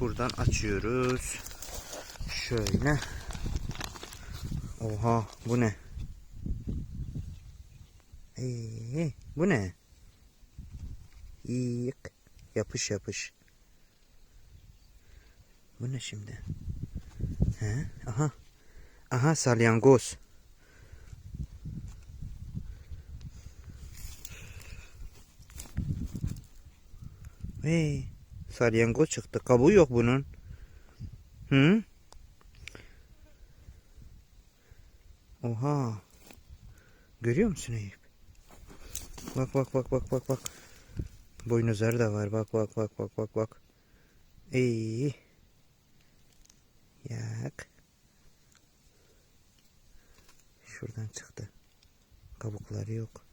buradan açıyoruz. Şöyle. Oha bu ne? Ee, bu ne? Yık. Yapış yapış. Bu ne şimdi? He? Aha. Aha salyangoz. Hey, salyangoz çıktı. Kabuğu yok bunun. Hı? Oha. Görüyor musun Eyüp? Bak bak bak bak bak bak. Boynuzları da var. Bak bak bak bak bak bak. İyi. Yak. Şuradan çıktı. Kabukları yok.